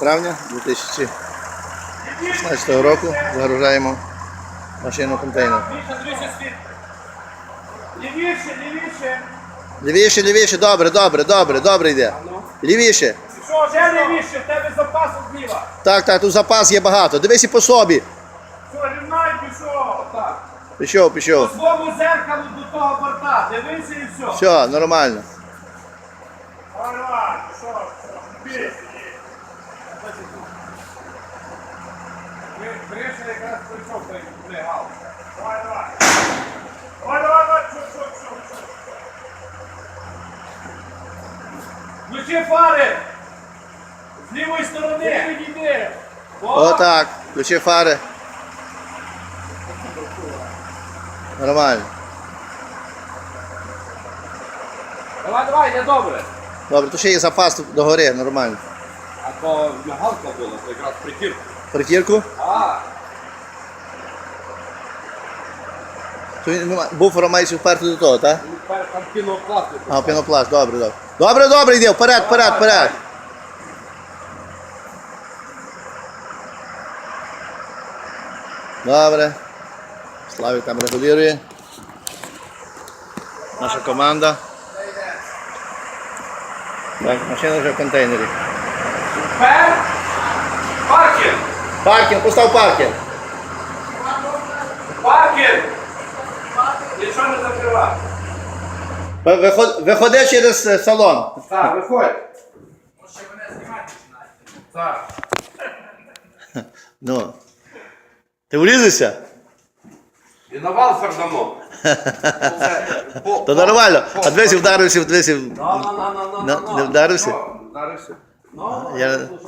травня 2016 року загружаємо машину контейнер. Лівіше, лівіше. Лівіше, лівіше, добре, добре, добре, добре йде. Лівіше. Що, ще лівіше, в тебе запас зліва. Так, так, тут запас є багато. Дивись і по собі. Що, рівнай пішов. Так. Пішов, По своєму зеркалу до того борта. Дивися і все. Все, нормально. Давай, давай, пішов, пішов. Бій. Криша якраз прийшов, плегав. Давай, давай. Давай, давай, давай, чув, чув, чув, чув. Включи фари. З лівої сторони. Підійди. Отак. Включи фари. Нормально. Давай, давай, не добре. Добре, то ще є запас тут догори, нормально. А то мигалка була, то якраз прикірка. Притірку. А, То він нема- буфера мається вперти до того, так? ну, тепер там пінопласт. А, пінопласт, добре, добре. Добре, добре, йде, вперед, вперед, вперед. Добре. Славік там регулює. Наша команда. Так, машина вже в контейнері. Тепер Паркінг, постав паркінг. Паркінг. Нічого не закривай. Ви- виход- Виходи через е, салон. Так, виходь. Так. Ну. Ти влізешся? І на валфер дамо. То нормально. А дивися, вдарився, На- на. не вдарився? Що, Вдарився. Ну, Я- ну,